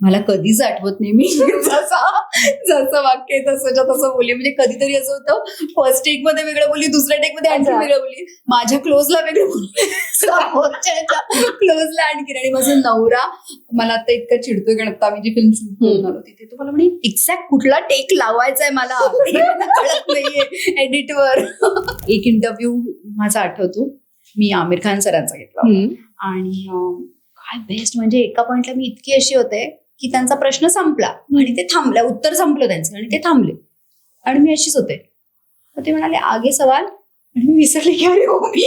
मला कधीच आठवत नाही. मी जसा जसं वाक्य आहे तसंच्या तसं बोलली. म्हणजे कधीतरी असं होतं फर्स्ट टेकमध्ये वेगळं बोलली दुसऱ्या टेकमध्ये आणखी. वेगळं बोलली. माझ्या क्लोजला वेगळं बोलली. क्लोजला आणखी आणि माझा नवरा मला आता इतकं चिडतोय कारण आता आम्ही जी फिल्म शूट करून आलो तिथे तो मला म्हणे एक्झॅक्ट कुठला टेक लावायचा आहे मला कळत नाहीये एडिटवर एक इंटरव्ह्यू माझा आठवतो. मी आमिर खान सरांचा घेतला होता. आणि काय बेस्ट म्हणजे एका पॉइंटला मी इतकी अशी होते की त्यांचा प्रश्न संपला आणि ते थांबलं उत्तर संपलं त्यांचं आणि ते थांबले. आणि मी अशीच होते. ते म्हणाले आगे सवाल. आणि मी विसरले की अरे हो मी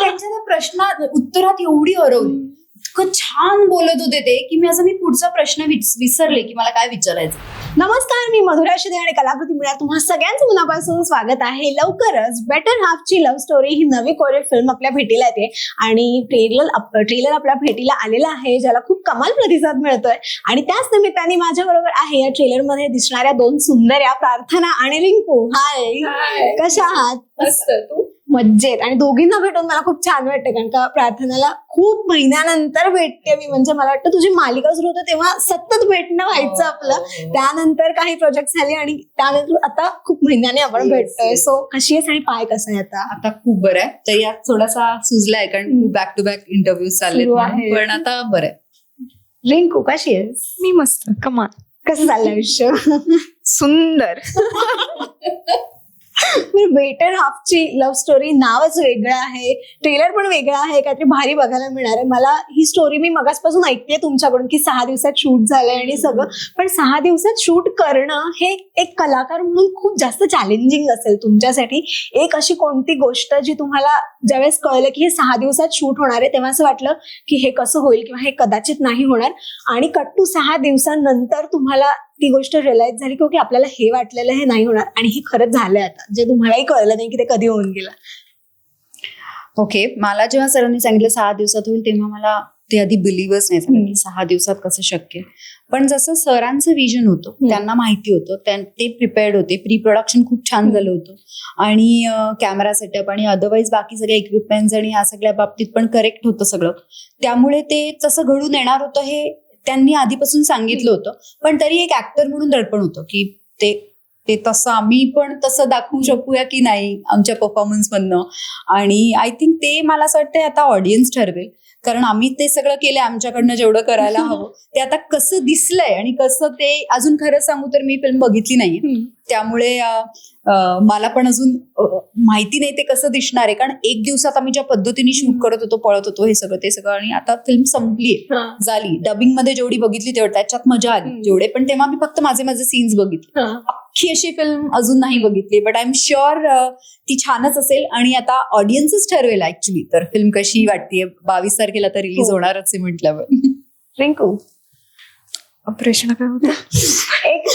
त्यांच्या प्रश्ना उत्तरात एवढी हरवली इतकं छान बोलत होते ते की मी असं मी पुढचा प्रश्न विसरले की मला काय विचारायचं. नमस्कार मी मधुरा शिदे आणि कलाकृती मिळा तुम्हा सगळ्यांचं मनापासून स्वागत आहे. लवकरच बेटर हाफची लव्ह स्टोरी ही नवी कोरियन फिल्म आपल्या भेटीला येते. आणि ट्रेलर ट्रेलर आपल्या भेटीला आलेला आहे ज्याला खूप कमाल प्रतिसाद मिळतोय. आणि त्याच निमित्ताने माझ्या बरोबर आहे या ट्रेलरमध्ये दिसणाऱ्या दोन सुंदर्या प्रार्थना आणि रिंकू. हाय कशा आहात? तू? मज्जेत. आणि दोघींना भेटून मला खूप छान वाटतं कारण का प्रार्थनाला खूप महिन्यानंतर भेटते मी. म्हणजे मला वाटतं तुझी मालिका सुरू होतं तेव्हा सतत भेटणं व्हायचं आपलं. त्यानंतर काही प्रोजेक्ट झाले आणि त्यानंतर आता खूप महिन्याने आपण भेटतोय. सो कशी आहेस आणि पाय कसं आहे आता? आता खूप बरं आहे. तर यात थोडासा सुजलाय कारण बॅक टू बॅक इंटरव्ह्यू. आहे. पण आता बरं आहे. रिंकू कशी आहेस? मी मस्त. कमाल. कसं चाललं आयुष्य? सुंदर. बेटर हाफची लव्ह स्टोरी नावच वेगळं आहे. ट्रेलर पण वेगळं आहे. काहीतरी भारी बघायला मिळणार आहे. मला ही स्टोरी मी मगासपासून ऐकते तुमच्याकडून की सहा दिवसात शूट झालंय आणि सगळं. पण सहा दिवसात शूट करणं हे एक कलाकार म्हणून खूप जास्त चॅलेंजिंग असेल तुमच्यासाठी. एक अशी कोणती गोष्ट जी तुम्हाला ज्यावेळेस कळलं की हे सहा दिवसात शूट होणार आहे तेव्हा असं वाटलं की हे कसं होईल किंवा हे कदाचित नाही होणार. आणि कट्टू सहा दिवसांनंतर तुम्हाला ती गोष्ट रिअलाइज झाली की ओके आपल्याला हे वाटलेलं हे नाही होणार. आणि हे खरंच झालंय आता. जे तुम्हालाही कळलं नाही की ते कधी होऊन गेलं ओके मला जेव्हा सरांनी सांगितलं सहा दिवसात होईल तेव्हा मला ते आधी बिलीव्हच नाही झालं. की सहा दिवसात कसं शक्य. पण जसं सरांचं विजन होतं. त्यांना माहिती होतं ते प्रिपेअर्ड होते प्री प्रोडक्शन खूप छान. झालं होतं आणि कॅमेरा सेटअप आणि अदरवाईज बाकी सगळे इक्विपमेंट्स आणि ह्या सगळ्या बाबतीत पण करेक्ट होतं सगळं त्यामुळे ते तसं घडून येणार होतं हे त्यांनी आधीपासून सांगितलं होतं पण तरी एक ऍक्टर म्हणून दडपण होतं की ते ते तसं आम्ही पण तसं दाखवू शकूया की नाही आमच्या परफॉर्मन्स मधनं. आणि आय थिंक ते मला असं वाटतं आता ऑडियन्स ठरवेल. कारण आम्ही ते सगळं केलं आमच्याकडनं जेवढं करायला हवं. ते आता कसं दिसलंय आणि कसं ते अजून खरं सांगू तर मी फिल्म बघितली नाहीये. त्यामुळे मला पण अजून माहिती नाही ते कसं दिसणार आहे. कारण एक दिवसात आम्ही ज्या पद्धतीने शूट करत होतो पळत होतो हे सगळं ते सगळं आणि आता फिल्म संपली झाली. डबिंगमध्ये जेवढी बघितली तेवढं त्याच्यात मजा आली. जेवढे पण तेव्हा मी फक्त माझे माझे सीन्स बघितले. अख्खी अशी फिल्म अजून नाही बघितली. बट आय एम शुअर ती छानच असेल. आणि आता ऑडियन्सच ठरवेल ऍक्च्युली तर फिल्म कशी वाटतेय? बावीस तारखेला तर रिलीज हो. होणारच आहे म्हटल्यावर. रिंकू. प्रश्न काय होता? एक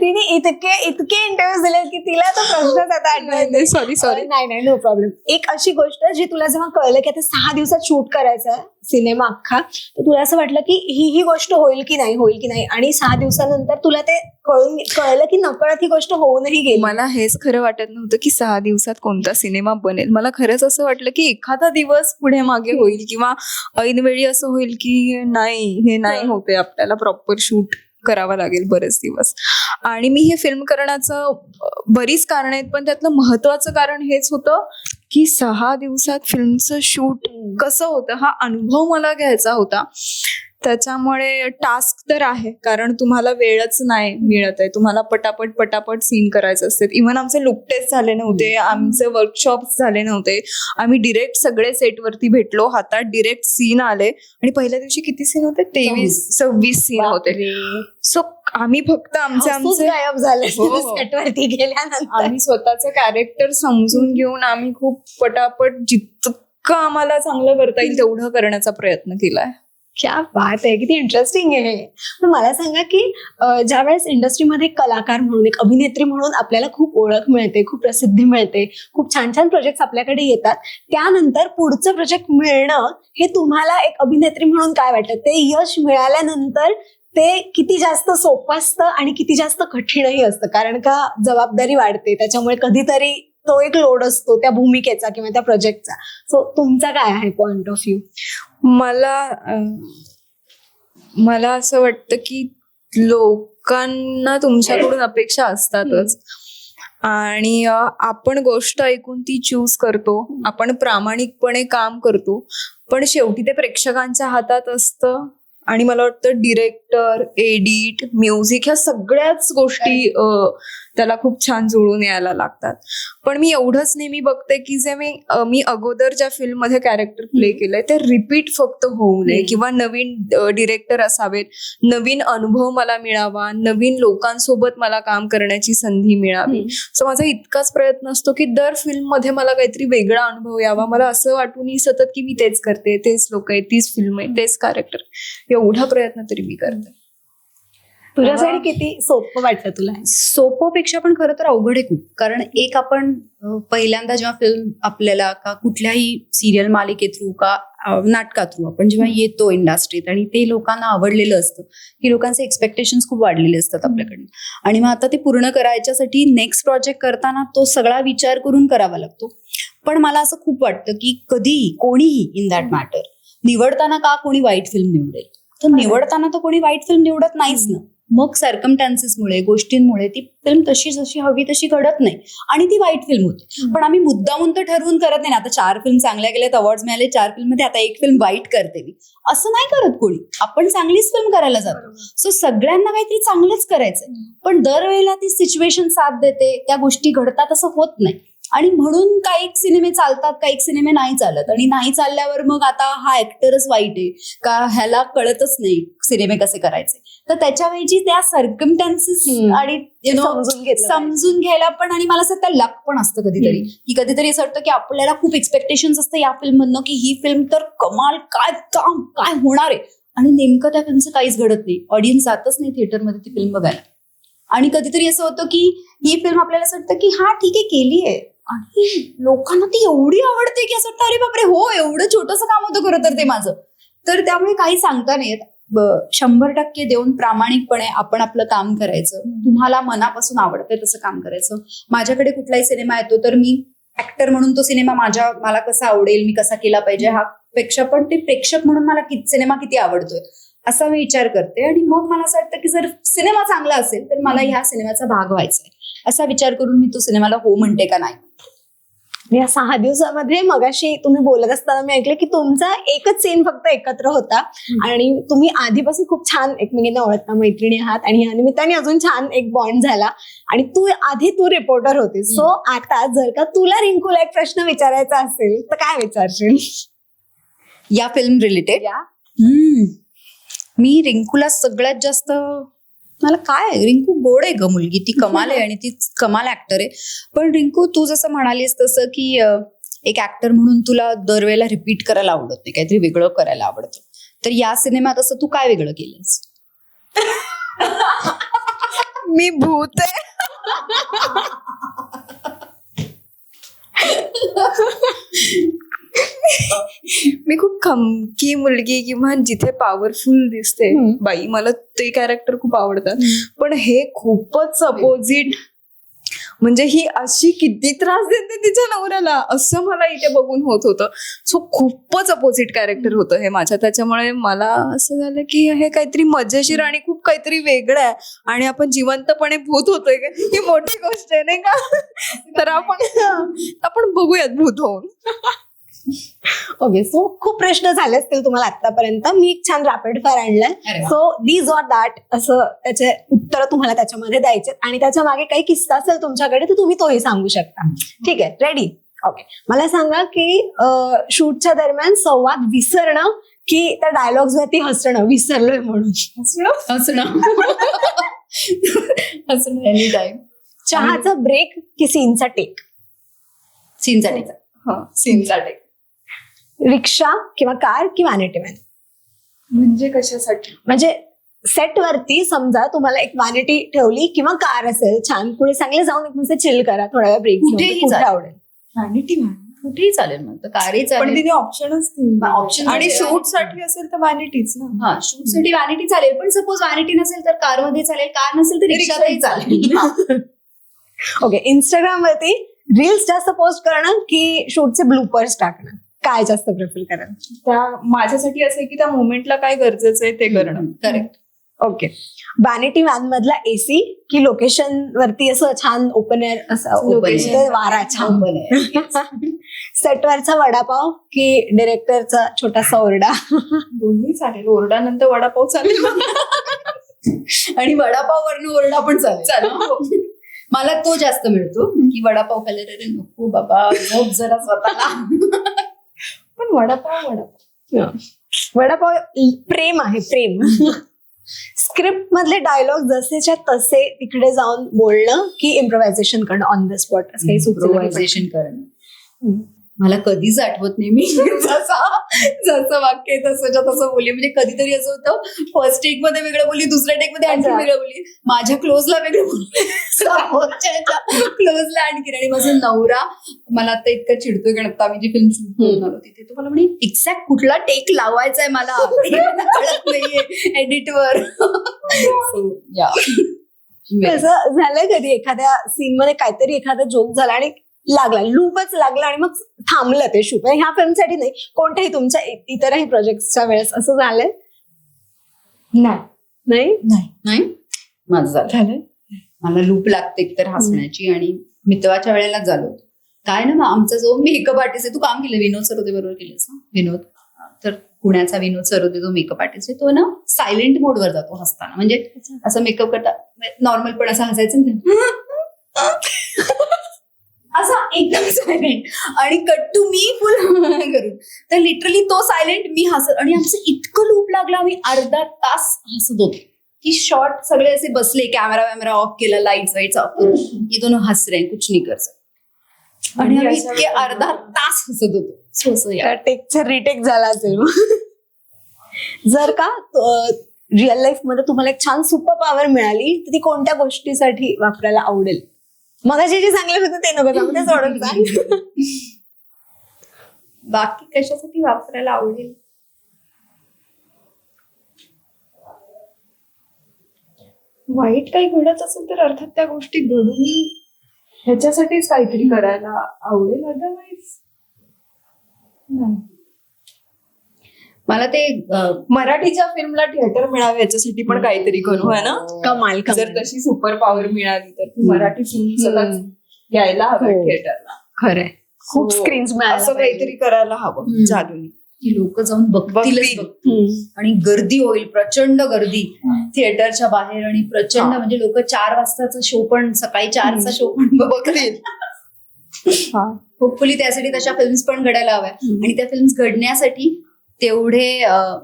तिने इतके इतके इंटरव्ह्यू दिले की तिला तो प्रश्नच आता आठवत नाही. सॉरी सॉरी नाही नाही नो प्रॉब्लेम एक अशी गोष्ट जी तुला जेव्हा कळलं की आता सहा दिवसात शूट करायचं आहे सिनेमा अख्खा तर तुला असं वाटलं की ही ही गोष्ट होईल की नाही होईल की नाही? आणि सहा दिवसानंतर तुला ते कळून कळलं की नकळत ही गोष्ट होऊनही गेली. मला हेच खरं वाटत नव्हतं की सहा दिवसात कोणता सिनेमा बनेल. मला खरंच असं वाटलं की एखादा दिवस पुढे मागे होईल किंवा ऐनवेळी असं होईल की नाही हे नाही. होते आपल्याला प्रॉपर शूट करावा लागेल बरेच दिवस. आणि मी हे फिल्म करण्याचं बरीच कारण आहेत पण त्यातलं महत्वाचं कारण हेच होतं की सहा दिवसात फिल्मचं शूट कसं होतं हा अनुभव मला घ्यायचा होता. त्याच्यामुळे टास्क तर आहे कारण तुम्हाला वेळच नाही मिळत आहे. तुम्हाला पटापट पटापट सीन करायचे असतात. इव्हन आमचे लुक टेस्ट झाले नव्हते आमचे वर्कशॉप झाले नव्हते. आम्ही डिरेक्ट सगळे सेटवरती भेटलो हातात डिरेक्ट सीन आले. आणि पहिल्या दिवशी किती सीन होते? तेवीस सव्वीस सीन होते. सो आम्ही फक्त आमचे आमचे गायब झाले हो, हो. सेटवरती गेल्यानंतर. आम्ही स्वतःचं कॅरेक्टर समजून घेऊन आम्ही खूप पटापट जितकं आम्हाला चांगलं करता येईल तेवढं करण्याचा प्रयत्न केलाय. क्या बात आहे किती इंटरेस्टिंग आहे. पण मला सांगा की ज्या वेळेस इंडस्ट्रीमध्ये कलाकार म्हणून एक अभिनेत्री म्हणून आपल्याला खूप ओळख मिळते खूप प्रसिद्धी मिळते खूप छान छान प्रोजेक्ट आपल्याकडे येतात त्यानंतर पुढचं प्रोजेक्ट मिळणं हे तुम्हाला एक अभिनेत्री म्हणून काय वाटतं? ते यश मिळाल्यानंतर ते किती जास्त सोपं असतं आणि किती जास्त कठीणही असतं? कारण का जबाबदारी वाढते त्याच्यामुळे कधीतरी तो एक लोड असतो त्या भूमिकेचा किंवा त्या प्रोजेक्टचा सो तुमचा काय आहे पॉइंट ऑफ व्ह्यू मला मला असं वाटतं की लोकांना तुमच्याकडून अपेक्षा असतातच. आणि आपण गोष्ट ऐकून ती चूज करतो. आपण प्रामाणिकपणे काम करतो. पण शेवटी ते प्रेक्षकांच्या हातात असतं. आणि मला वाटतं डिरेक्टर एडिट म्युझिक ह्या सगळ्याच गोष्टी त्याला खूप छान जुळून यायला लागतात. पण मी एवढंच नेहमी बघते की जे मी मी अगोदर ज्या फिल्ममध्ये कॅरेक्टर प्ले केलंय ते रिपीट फक्त होऊ नये. किंवा नवीन डिरेक्टर असावेत नवीन अनुभव मला मिळावा नवीन लोकांसोबत मला काम करण्याची संधी मिळावी. सो माझा इतकाच प्रयत्न असतो की दर फिल्ममध्ये मला काहीतरी वेगळा अनुभव यावा. मला असं वाटून सतत की मी तेच करते तेच लोक आहेत तीच फिल्म आहे तेच कॅरेक्टर एवढा प्रयत्न तरी मी करते. तुझ्यासाठी किती सोपं वाटतं तुला हे? सोपंपेक्षा पण खरं तर अवघड आहे खूप. कारण एक आपण पहिल्यांदा जेव्हा फिल्म आपल्याला का कुठल्याही सिरियल मालिके थ्रू का नाटका थ्रू आपण जेव्हा येतो इंडस्ट्रीत आणि ते लोकांना आवडलेलं असतं की लोकांचे एक्सपेक्टेशन खूप वाढलेले असतात आपल्याकडनं. आणि मग आता ते पूर्ण करायच्यासाठी नेक्स्ट प्रोजेक्ट करताना तो सगळा विचार करून करावा लागतो. पण मला असं खूप वाटतं की कधीही कोणीही इन दॅट मॅटर निवडताना का कोणी वाईट फिल्म निवडेल? तर निवडताना तर कोणी वाईट फिल्म निवडत नाहीच ना. मग सर्कमटॅन्सेसमुळे गोष्टींमुळे ती फिल्म तशी जशी हवी तशी घडत नाही. आणि ती वाईट फिल्म होते. पण आम्ही मुद्दामून तर ठरवून करत नाही ना. आता चार फिल्म चांगल्या गेल्यात अवॉर्ड मिळाले चार फिल्ममध्ये आता एक फिल्म वाईट करते मी. असं नाही करत कोणी. आपण चांगलीच फिल्म करायला जातो. सो सगळ्यांना काहीतरी चांगलंच करायचंय. पण दरवेळेला ती सिच्युएशन साथ देते त्या गोष्टी घडतात असं होत नाही. आणि म्हणून काही सिनेमे चालतात काही सिनेमे नाही चालत. आणि नाही चालल्यावर मग आता हा ऍक्टरच वाईट आहे. का ह्याला कळतच नाही सिनेमे कसे करायचे. तर त्याच्याऐवजी त्या सर्कमटॅन्सेस हम्म. आणि समजून घ्यायला पण आणि मला असं त्या लक पण असतं कधीतरी. की कधीतरी असं वाटतं की आपल्याला खूप एक्सपेक्टेशन असतं या फिल्म मधनं की ही फिल्म तर कमाल काय काम काय होणार आहे. आणि नेमकं त्या फिल्मचं काहीच घडत नाही. ऑडियन्स जातच नाही थिएटरमध्ये ती फिल्म बघायला. आणि कधीतरी असं होतं की ही फिल्म आपल्याला असं वाटतं की हा ठीक आहे केली आहे. आणि लोकांना ती एवढी आवडते की असं वाटतं अरे बापरे हो एवढं छोटंसं काम होतं खरं तर ते माझं. तर त्यामुळे काही सांगता नाही येत. ब- शंभर टक्के देऊन प्रामाणिकपणे आपण आपलं काम करायचं. तुम्हाला मनापासून आवडतं तसं काम करायचं. माझ्याकडे कुठलाही सिनेमा येतो तर मी ऍक्टर म्हणून तो सिनेमा माझ्या मला कसा आवडेल मी कसा केला पाहिजे हा पेक्षा पण ते प्रेक्षक म्हणून मला किती सिनेमा किती आवडतोय असा मी विचार करते. आणि मग मला असं वाटतं की जर सिनेमा चांगला असेल तर मला ह्या सिनेमाचा भाग व्हायचा आहे. असा विचार करून मी तो सिनेमाला हो म्हणते का नाही. या सहा दिवसामध्ये मगाशी तुम्ही बोलत असताना मी ऐकलं की तुमचा एकच सीन फक्त एकत्र होता. आणि तुम्ही आधीपासून खूप छान एकमेकींना ओळखता मैत्रिणी आहात आणि या निमित्ताने अजून छान एक बॉन्ड झाला. आणि तू आधी तू रिपोर्टर होती. सो आता जर का तुला रिंकूला एक प्रश्न विचारायचा असेल तर काय विचारशील? या फिल्म रिलेटेड या. मी रिंकूला सगळ्यात जास्त मला काय रिंकू गोड आहे ग मुलगी. ती कमाल आहे आणि ती कमाल ऍक्टर आहे. पण रिंकू तू जसं म्हणालीस तसं की एक ऍक्टर म्हणून तुला दरवेळेला रिपीट करायला आवडत नाही. काहीतरी वेगळं करायला आवडतं. तर या सिनेमात असं तू काय वेगळं केलंस? मी भूत आहे. मी खूप खमकी मुलगी किंवा जिथे पॉवरफुल दिसते. बाई मला ते कॅरेक्टर खूप आवडतात. पण हे खूपच अपोजिट म्हणजे ही अशी किती त्रास देते तिच्या नवऱ्याला असं मला इथे बघून होत होतं. सो खूपच अपोजिट कॅरेक्टर होतं हे माझ्या. त्याच्यामुळे मला असं झालं की हे काहीतरी मजेशीर आणि खूप काहीतरी वेगळं आहे. आणि आपण जिवंतपणे भूत होतोय का? ही मोठी गोष्ट आहे नाही का? तर आपण आपण बघूयात भूत होऊन. ओके सो खूप प्रश्न झाले असतील तुम्हाला आतापर्यंत मी एक छान रॅपिड फायर आणलाय. सो दीज ऑर दॅट असं त्याचे उत्तर तुम्हाला त्याच्यामध्ये द्यायचे आणि त्याच्यामागे काही किस्सा असेल तुमच्याकडे तर तुम्ही तोही सांगू शकता. ठीक आहे रेडी ओके मला सांगा की शूटच्या दरम्यान संवाद विसरणं की त्या डायलॉग्स वरती हसणं? विसरलोय म्हणून. हसणं? हसणं. एनी टाइम चहाचा ब्रेक की सीनचा टेक सीनसाठी सीनसाठी रिक्षा किंवा कार की वॅनिटी मॅन म्हणजे कशासाठी? म्हणजे सेट वरती समजा तुम्हाला एक वॅनिटी ठेवली किंवा कार असेल छान पुढे चांगले जाऊन एक म्हणजे चिल करा थोड्या वेळ ब्रेक. आवडेल? व्हॅनिटी कुठेही चालेल मग तर कारही पण चालेल. तिने ऑप्शनच Option आणि मध्ये शूटसाठी असेल तर व्हॅनिटीच ना. हा शूटसाठी व्हॅनिटी चालेल पण सपोज व्हॅनिटी नसेल तर कारमध्ये चालेल कार नसेल तर रिक्षातही चालेल. ओके इंस्टाग्राम वरती रील्स जास्त पोस्ट करणं की शूटचे ब्लूपर्स टाकणं? काय जास्त प्रेफर कराल? त्या माझ्यासाठी असं आहे की त्या मोमेंटला काय गरजेचं आहे ते करणं. करेक्ट ओके वॅनिटी व्हॅन मधला एसी की लोकेशन वरती असं छान ओपन एअर असं वारा छान. सेटवरचा वडापाव की डिरेक्टरचा छोटासा ओरडा? दोन्ही चालेल. ओरडानंतर वडापाव चालेल. आणि वडापाव वरनं ओरडा पण चालेल. चालेल. मला तो जास्त मिळतो की वडापाव खाल्ले रे नको बाबा. झोप जरा स्वतःला. पण वडापाव वडापाव. वडापाव प्रेम आहे प्रेम. स्क्रिप्ट मधले डायलॉग जसेच्या तसे तिकडे जाऊन बोलणं की इम्प्रोव्हायझेशन करणं ऑन द स्पॉट असं काही Improvisation करणं. मला कधीच आठवत नाही मी जसा जसं वाक्य आहे तसंच्या तसं बोलली. म्हणजे कधीतरी असं होतं फर्स्ट टेकमध्ये वेगळं बोलली दुसऱ्या टेकमध्ये आणखी. वेगळं बोलली. माझ्या क्लोजला वेगळं बोलली. क्लोजला आणखी आणि माझा नवरा मला आता इतकं चिडतोय कारण आता आम्ही जी फिल्म शूट आलो तिथे तो मला म्हणे एक्झॅक्ट कुठला टेक लावायचा आहे मला हे कळत नाहीये एडिटवर असं झालंय कधी एखाद्या सीन मध्ये काहीतरी एखादा जोक झाला आणि लागला लूपच लागला आणि मग थांबलं ते शूट ह्या फिल्मसाठी नाही कोणत्याही तुमच्या इतरही प्रोजेक्टच्या वेळेस असं झालंय? नाही. नाही? नाही. माझं झालं. मला लूप लागते एकतर हसण्याची आणि मितवाच्या वेळेला झालं. काय ना मग आमचा जो मेकअप आर्टिस्ट आहे तू काम केलं विनोद सरोदे बरोबर केलंस विनोद. तर पुण्याचा विनोद सरोदे जो मेकअप आर्टिस्ट आहे तो ना सायलेंट मोडवर जातो हसताना. म्हणजे असं मेकअप करता नॉर्मल पण असं हसायचं एकदम सायलेंट आणि कट टू मी फुल करून. तर लिटरली तो सायलेंट मी हसत. आणि आमचं इतकं लूप लागला आम्ही अर्धा तास हसत होतो. की शॉर्ट सगळे असे बसले कॅमेरा वॅमेरा ऑफ केला लाईट्स वाईट्स ऑफ करून. ये दोनों हस रहे हैं, कुछ नाही कर सकते. आणि आम्ही इतके अर्धा तास हसत होतो. सो टेकचा रिटेक झाला असेल मग. जर का रिअल लाईफमध्ये तुम्हाला एक छान सुपर पॉवर मिळाली तर ती कोणत्या गोष्टीसाठी वापरायला आवडेल? मगाशी जे जे चांगलं होतं ते नको ते सोडून सांग बाकी कशासाठी वापरायला आवडेल? वाईट काही घडत असेल तर अर्थात त्या गोष्टी घडून ह्याच्यासाठीच काहीतरी करायला आवडेल अदरवाईज नाही. मला ते मराठीच्या फिल्मला थिएटर मिळावे याच्यासाठी पण काहीतरी करू है ना? कमाल जर तशी सुपर पॉवर मिळाली तर ती मराठी फिल्म सगळं यायला हवं हो. थिएटरला. खरंय. खूप स्क्रीन्स असं काहीतरी करायला हवं. जादूनी. की लोक जाऊन बघतीलच बघतील. आणि गर्दी होईल प्रचंड गर्दी थिएटरच्या बाहेर आणि प्रचंड हा. म्हणजे लोक चार वाजताचा शो पण सकाळी चारचा शो पण बघतील. होपफुली त्यासाठी तशा फिल्म्स पण घडायला हव्या आणि त्या फिल्म्स घडण्यासाठी तेवढे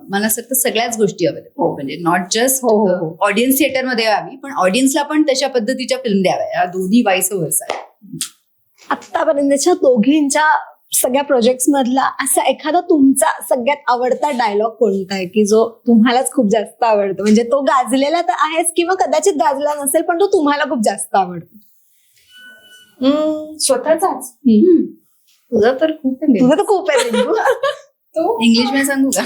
मला असं वाटतं सगळ्याच गोष्टी हव्या म्हणजे नॉट जस्ट हो, हो, हो. ऑडियन्स थिएटरमध्ये यावी पण ऑडियन्सला पण तशा पद्धतीच्या फिल्म द्याव्या. या दोन्ही वाईस वर्षा आतापर्यंतच्या दोघींच्या सगळ्या प्रोजेक्ट मधला असा एखादा तुमचा सगळ्यात आवडता डायलॉग कोणता आहे? की जो तुम्हालाच खूप जास्त आवडतो? म्हणजे तो गाजलेला तर आहेच किंवा कदाचित गाजला नसेल पण तो तुम्हाला खूप जास्त आवडतो. स्वतःचाच. तुझा तर खूप आहे. तुझं तर खूप आहे. तो इंग्लिशमध्ये सांगू का?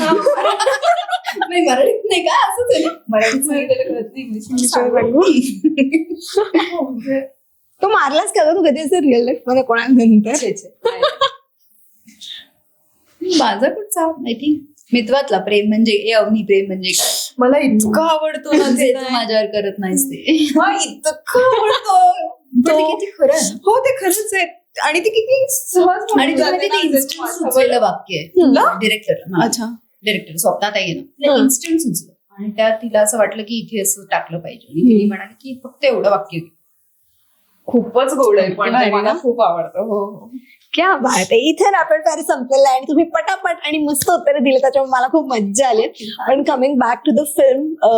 नाही मराठीत नाही का? असंच आहे ना? मराठीत इंग्लिशमध्ये सांगू? म्हणजे तो मारलाच का तू कधी असं रिअल लाईफमध्ये कोणाला. माझा कुठचा आय थिंक मित्वातला प्रेम म्हणजे ए अवनी प्रेम म्हणजे. काय मला इतकं आवडतो ना ते. तू माझ्यावर करत नाहीस ते. हा, इतकं आवडतो. किती खरं. हो ते खरंच आहे. आणि ते किती सहज आणि तुला ते इन्स्टंट सुचलेलं वाक्य? आहे. डिरेक्टर अच्छा. डिरेक्टर स्वप्नात आहे ना. इन्स्टंट सुचलं. आणि त्यात तिला असं वाटलं की इथे असं टाकलं पाहिजे. आणि तिने म्हणाली की फक्त एवढं वाक्य. खूपच गोड आहे पण मला? खूप आवडतं. हो हो. क्या बात आहे इथे रॅपिड फायर संपलेलं आहे आणि तुम्ही पटापट आणि मस्त उत्तरं दिले त्याच्यामुळे मला खूप मज्जा आली. पण coming back to the film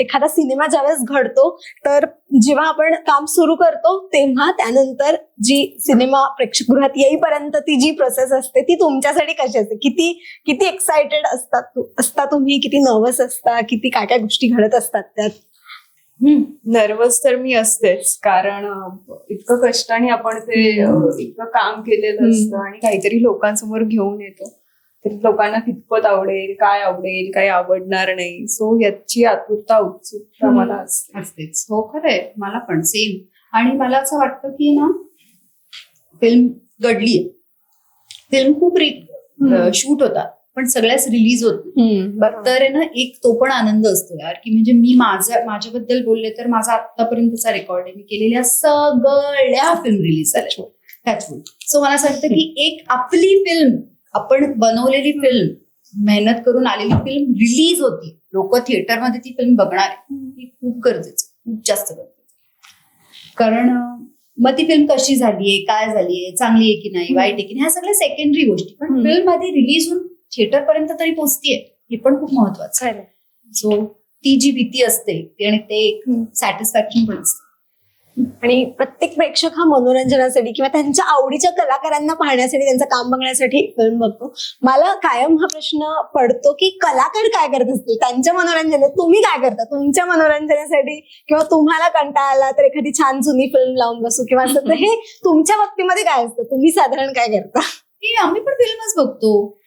एखादा सिनेमा ज्यावेळेस घडतो तर जेव्हा आपण काम सुरू करतो तेव्हा त्यानंतर जी सिनेमा प्रेक्षकगृहात येईपर्यंत ती जी प्रोसेस असते ती तुमच्यासाठी कशी असते? किती किती एक्साइटेड असतात असता तुम्ही? किती नर्वस असता? किती काय काय गोष्टी घडत असतात त्यात? नर्वस तर मी असतेच कारण इतकं कष्टाने आपण ते इतकं काम केलेलं. असतं आणि काहीतरी लोकांसमोर घेऊन येतो. तर लोकांना कितपत आवडेल काय आवडेल काय आवडणार नाही. सो याची आतुरता उत्सुकता. मला असते. असतेच. हो खरंय. मला पण सेम आणि मला असं वाटतं की ना फिल्म घडलीय. फिल्म खूप. शूट होतात. पण सगळ्याच रिलीज होत तर ना एक तो पण आनंद असतो यार की म्हणजे मी माझ्या माझ्याबद्दल बोलले तर माझा आतापर्यंतचा रेकॉर्ड आहे. मी केलेल्या सगळ्या फिल्म रिलीज झाल्या सो मला असं वाटतं की एक आपली फिल्म आपण बनवलेली फिल्म मेहनत करून आलेली फिल्म रिलीज होती. लोक थिएटरमध्ये ती फिल्म बघणार आहे ही खूप गरजेचं खूप जास्त गरजेचं. कारण मग ती फिल्म कशी झालीये काय झालीये चांगली आहे की नाही वाईट आहे की नाही ह्या सगळ्या सेकंडरी गोष्टी. पण. फिल्म आधी रिलीज होऊन थिएटर पर्यंत तरी पोहोचतीये. हे पण खूप महत्वाचं आहे. सो ती जी भीती असते ती आणि ते एक. सॅटिस्फॅक्शन पण असतं. आणि प्रत्येक प्रेक्षक हा मनोरंजनासाठी किंवा त्यांच्या आवडीच्या कलाकारांना पाहण्यासाठी त्यांचं काम बघण्यासाठी फिल्म बघतो. मला कायम हा प्रश्न पडतो की कलाकार काय करत असतील? त्यांच्या मनोरंजनात तुम्ही काय करता? तुमच्या मनोरंजनासाठी किंवा तुम्हाला कंटाळा आला तर एखादी छान जुनी फिल्म लावून बसू किंवा असं. तर हे तुमच्या बाबतीमध्ये काय असतं? तुम्ही साधारण काय करता? हे आम्ही पण फिल्मच बघतो.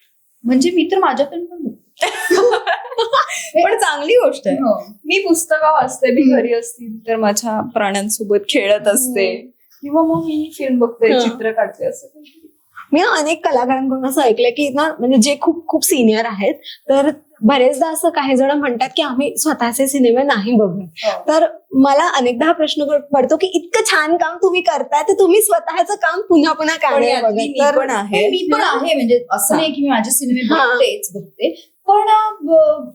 म्हणजे मी तर माझ्या फिल्म पण बघतो पण चांगली गोष्ट आहे हो. मी पुस्तकं वाचते मी. घरी असतील तर माझ्या प्राण्यांसोबत खेळत असते किंवा मग मी फिल्म बघते. चित्र काढते असं. मी अनेक कलाकारांकडून असं ऐकलंय की ना म्हणजे जे खूप खूप सिनियर आहेत तर बरेचदा असं काही जण म्हणतात की आम्ही स्वतःचे सिनेमे नाही बघत. हो. तर मला अनेकदा हा प्रश्न पडतो की इतकं छान काम तुम्ही करताय तर तुम्ही स्वतःचं काम पुन्हा पुन्हा का पण नाही यातली बघत मी पण आहे. म्हणजे असं नाही की मी माझे सिनेमे. बघतेच बघते. पण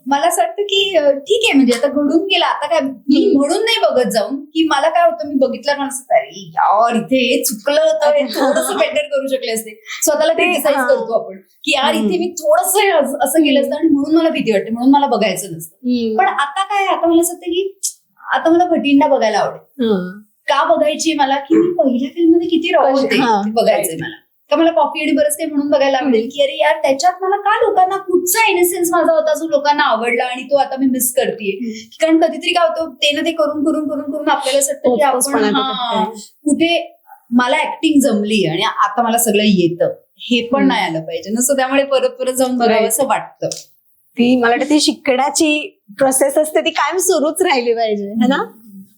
मला असं वाटतं की ठीक आहे म्हणजे आता घडून गेला आता काय मी. म्हणून नाही बघत जाऊन की मला काय होतं मी बघितलं मला असं अरे यार इथे हे चुकलं होतं थोडस बेटर करू शकले असते स्वतःला ते- क्रिटिसाइज. करतो आपण की यार. इथे मी थोडस असं केलं असतं आणि म्हणून मला भीती वाटते म्हणून मला बघायचं नसतं. पण आता काय आता मला असं वाटतं की आता मला भटिंडा बघायला आवडेल. का बघायची मला की मी पहिल्या फिल्ममध्ये किती रॉ होते बघायचंय मला का मला कॉफी आणि बरंच काही म्हणून बघायला आवडेल की अरे यार त्याच्यात मला का लोकांना कुठचा इनेसेन्स माझा होता जो लोकांना आवडला आणि तो आता मी मिस करतेय? कारण कधीतरी काय होतं ते ना ते करून करून करून करून आपल्याला असं वाटतं की आपण. कुठे मला ऍक्टिंग जमली आणि आता मला सगळं येतं. हे पण. नाही आलं पाहिजे ना. सो त्यामुळे परत परत जाऊन बघावं. असं वाटतं. ती मला वाटतं ती शिकण्याची प्रोसेस असते ती कायम सुरूच राहिली पाहिजे है ना?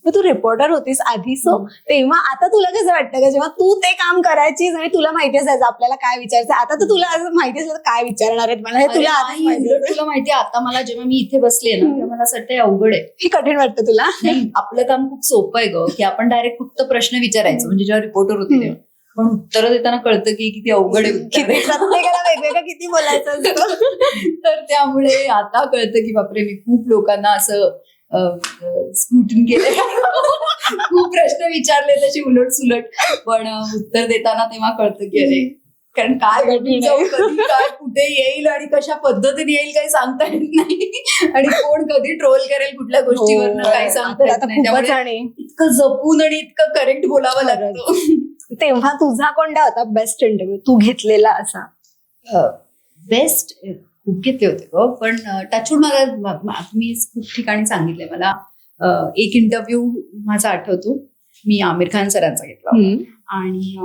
मग तू रिपोर्टर होतीस आधी सो तेव्हा आता तुला कसं वाटतं का जेव्हा तू ते काम करायचीस आणि तुला माहिती असायचं आपल्याला काय विचारायचं आता तर तुला असं माहिती असलं काय विचारणार आहेत मला? हे तुला माहिती. तुला माहितीये आता मला जेव्हा मी इथे बसले ना तेव्हा मला असं अवघड आहे. हे कठीण वाटतं तुला? आपलं काम खूप सोपं आहे ग की आपण डायरेक्ट फक्त प्रश्न विचारायचो. म्हणजे जेव्हा रिपोर्टर होते. तेव्हा. पण उत्तरं देताना कळतं की किती अवघड आहे किती वेगवेगळं बोलायचं तर त्यामुळे आता कळतं की बापरे मी खूप लोकांना असं स्क्रुटन केलंय खूप प्रश्न विचारले तशी उलट सुलट पण उत्तर देताना तेव्हा कळतं की अरे कारण काय घडून जाऊ कधी काय कुठे येईल आणि कशा पद्धतीने येईल काही सांगता येत नाही. आणि कोण कधी ट्रोल करेल कुठल्या गोष्टीवर हो. काही सांगता आता येत नाही. त्यामुळे इतकं जपून आणि इतकं करेक्ट बोलावं. लागतं. तेव्हा तुझा कोणता होता बेस्ट इंटरव्ह्यू तू घेतलेला असा? बेस्ट खूप घेतले होते ग. पण टचवूड मला म- खूप ठिकाणी सांगितलंय मला. एक इंटरव्ह्यू माझा आठवतो. मी आमिर खान सरांचा घेतला. आणि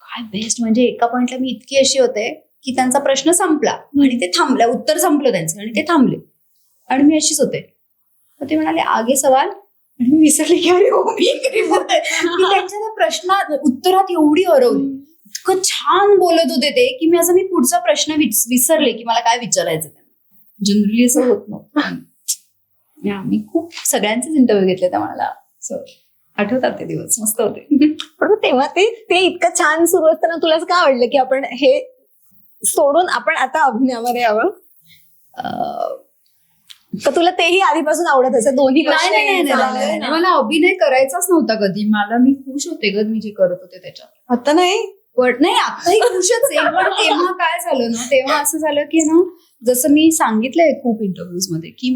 काय बेस्ट म्हणजे एका पॉइंटला मी इतकी अशी होते की त्यांचा प्रश्न संपला. आणि ते थांबल्या उत्तर संपलं त्यांचं आणि ते थांबले. आणि मी अशीच होते. ते म्हणाले आगे सवाल. आणि मी विसरले की अरे हो मी त्यांच्या त्या प्रश्नात उत्तरात एवढी हरवली इतकं छान बोलत होते ते की मी असं मी पुढचा प्रश्न विसरले की मला काय विचारायचं त्यांना. जनरली असं होत नव्हतं. मी खूप सगळ्यांचेच इंटरव्ह्यू घेतले त्या मला. आठवतात ते दिवस. मस्त होते. पण तेव्हा ते ते इतकं छान सुरू असताना तुला असं काय आवडलं की आपण हे सोडून आपण आता अभिनयामध्ये यावं? तर तुला तेही आधीपासून आवडत असेल? दोन्ही? मला अभिनय करायचाच नव्हता कधी. मला मी खुश होते ग मी जे करत होते त्याच्यात. आता नाही? पण नाही आताही खुशच आहे. पण तेव्हा काय झालं ना तेव्हा असं झालं की ना जसं मी सांगितलंय खूप इंटरव्ह्यूजमध्ये की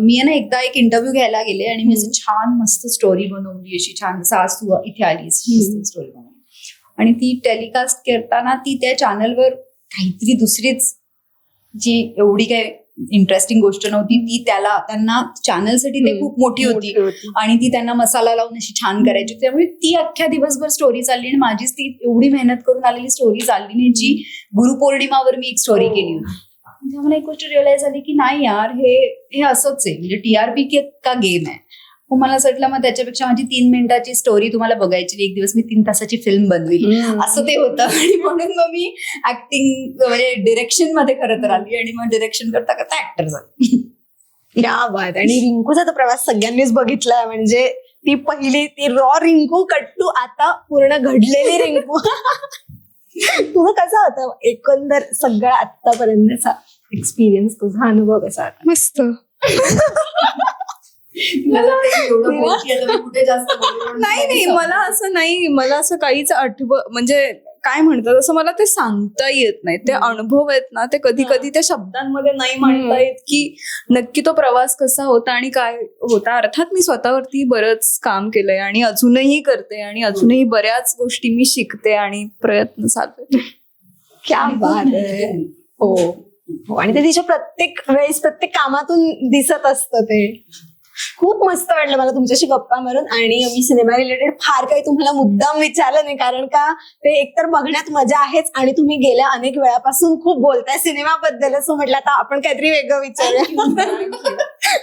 मी ना एकदा एक इंटरव्ह्यू घ्यायला गेले आणि मी असं छान मस्त स्टोरी बनवली अशी छान तू इथे हम्म. स्टोरी बनवली. आणि ती टेलिकास्ट करताना ती त्या चॅनलवर काहीतरी दुसरीच जी एवढी काय इंटरेस्टिंग गोष्ट नव्हती. ती त्याला त्यांना चॅनलसाठी ते. खूप मोठी होती. आणि ती त्यांना मसाला लावून अशी छान करायची. त्यामुळे ती अख्ख्या दिवसभर स्टोरी चालली आणि माझीच ती एवढी मेहनत करून आलेली स्टोरी चालली नाही जी गुरुपौर्णिमावर मी एक स्टोरी हो. केली होती. तेव्हा मला एक गोष्ट रिअलाइज झाली की नाही यार हे हे असंच आहे. म्हणजे टीआरपी का गेम आहे? मग मला असं वाटलं मग त्याच्यापेक्षा माझी तीन मिनिटाची स्टोरी तुम्हाला बघायची. एक दिवस मी तीन तासाची फिल्म बनविली असं ते होतं. आणि म्हणून मग मी ऍक्टिंग म्हणजे डिरेक्शनमध्ये खरं तर आली आणि मग डिरेक्शन करता करता ऍक्टर झाली. क्या बात. आणि रिंकूचा तर प्रवास सगळ्यांनीच बघितलाय म्हणजे ती पहिली ती रॉ रिंकू कट्टू आता पूर्ण घडलेली रिंकू. तुझं कसं होतं? एकंदर सगळा आतापर्यंतचा एक्सपिरियन्स तुझा अनुभव कसा होता? मस्त. नाही नाही नाही मला असं नाही मला असं काहीच आठव म्हणजे काय म्हणतात असं मला ते सांगता येत नाही. ते अनुभव आहेत ना ते कधी कधी त्या शब्दांमध्ये नाही म्हणता येत की नक्की तो प्रवास कसा होता आणि काय होता. अर्थात मी स्वतःवरती बरंच काम केलंय आणि अजूनही करते आणि अजूनही बऱ्याच गोष्टी मी शिकते आणि प्रयत्न चालू आहेत. क्या बात आहे. हो. हो आणि ते तिच्या प्रत्येक वेळेस प्रत्येक कामातून दिसत असतं ते. खूप मस्त वाटलं मला तुमच्याशी गप्पा मारून. आणि मी सिनेमा रिलेटेड फार काही तुम्हाला मुद्दाम विचारलं नाही कारण का ते एकतर बघण्यात मजा आहेच आणि तुम्ही गेल्या अनेक वेळापासून खूप बोलताय सिनेमाबद्दल. असं म्हटलं आता आपण काहीतरी वेगळं विचारूया.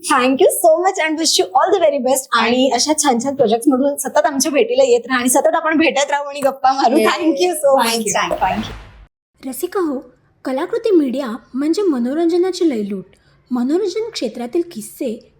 Thank you so much and wish you all the very best आणि अशा छान छान प्रोजेक्ट मधून सतत आमच्या भेटीला येत राहा आणि सतत आपण भेटत राहू आणि गप्पा मारू. Thank you so much thank you Rasika हो कलाकृती मीडिया म्हणजे मनोरंजनाची लयलूट. मनोरंजन क्षेत्रातील किस्से